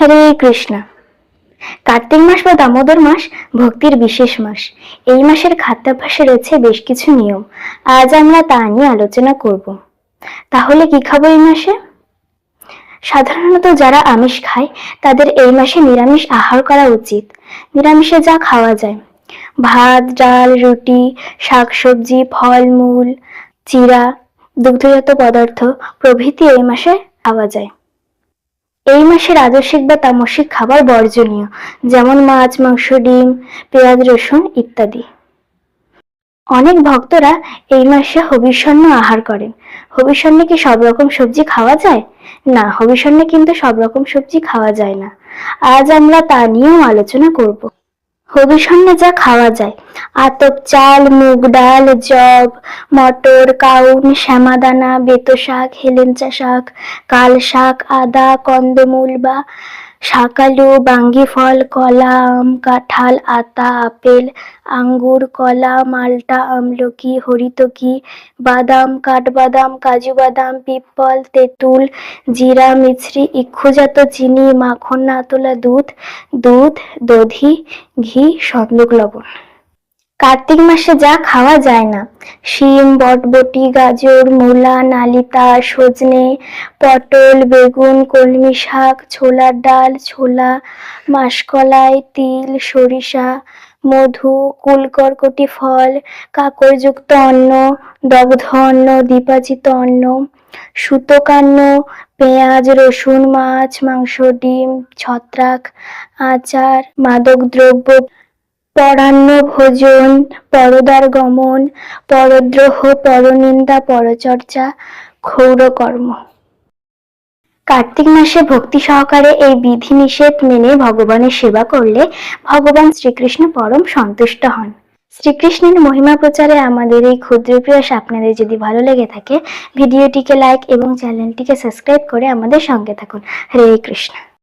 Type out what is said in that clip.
হরে কৃষ্ণ। কার্তিক মাস বা দামোদর মাস ভক্তির বিশেষ মাস। এই মাসের খাদ্যাভ্যাসে রয়েছে বেশ কিছু নিয়ম। আজ আমরা তা নিয়ে আলোচনা করব। তাহলে কি খাব এই মাসে? সাধারণত যারা আমিষ খায়, তাদের এই মাসে নিরামিষ আহার করা উচিত। নিরামিষে যা খাওয়া যায়। ভাত, ডাল, রুটি, শাকসবজি, ফলমূল চিরা দুগ্ধজাত পদার্থ প্রভৃতি এই মাসে খাওয়া যায়। এই মাসে রাজস্বিক বা তামসিক খাবার বর্জনীয়, যেমন মাছ, মাংস, ডিম, পেঁয়াজ, রসুন ইত্যাদি। অনেক ভক্তরা এই মাসে হবিষণ্য আহার করেন। হবিষণ্যে কি সব রকম সবজি খাওয়া যায়? না হবিষণ্যে কিন্তু সব রকম সবজি খাওয়া যায় না। আজ আমরা তা নিয়েও আলোচনা করব। হবিষণ্যে যা খাওয়া যায়। আতপ চাল, মুগ ডাল জব মটর, কাউন, শ্যামাদানা, বেত শাক, হেলেঞ্চা শাক, কাল শাক, আদা, কন্দমূল বা শাকালু, বাঙ্গি ফল কলা আম কাঁঠাল, আতা, আপেল, আঙ্গুর, কলা, মালটা, আমলকি, হরিতকি, বাদাম, কাঠবাদাম, কাজু বাদাম, পিপল, তেঁতুল, জিরা, মিছরি, ইক্ষুজাত চিনি, মাখন না তোলা দুধ দুধ, দধি, ঘি সন্দুক লবণ। কার্তিক মাসে যা খাওয়া যায় না। শিম, বটবটি, গাজর, মূলা, নালিতা, সজনে, পটল, বেগুন, কলমি শাক, ছোলার ডাল, ছোলা, মাসকলাই, তিল, সরিষা, মধু, কুলকর্কটি ফল, কাকরযুক্ত অন্ন, দগ্ধ অন্ন দীপাজিত অন্ন সুতোকান্ন পেঁয়াজ, রসুন, মাছ, মাংস, ডিম, ছত্রাক, আচার, মাদক দ্রব্য পরান্ন ভোজন, পরদার গমন, পরদ্রোহ, পরনিন্দা, পরচর্চা, ক্ষৌরকর্ম। কার্তিক মাসে ভক্তি সহকারে এই বিধি নিষেধ মেনে ভগবানের সেবা করলে ভগবান শ্রীকৃষ্ণ পরম সন্তুষ্ট হন। শ্রীকৃষ্ণের মহিমা প্রচারে আমাদের এই ক্ষুদ্র প্রয়াস আপনাদের যদি ভালো লেগে থাকে, ভিডিওটিকে লাইক এবং চ্যানেলটিকে সাবস্ক্রাইব করে আমাদের সঙ্গে থাকুন। হরে কৃষ্ণ।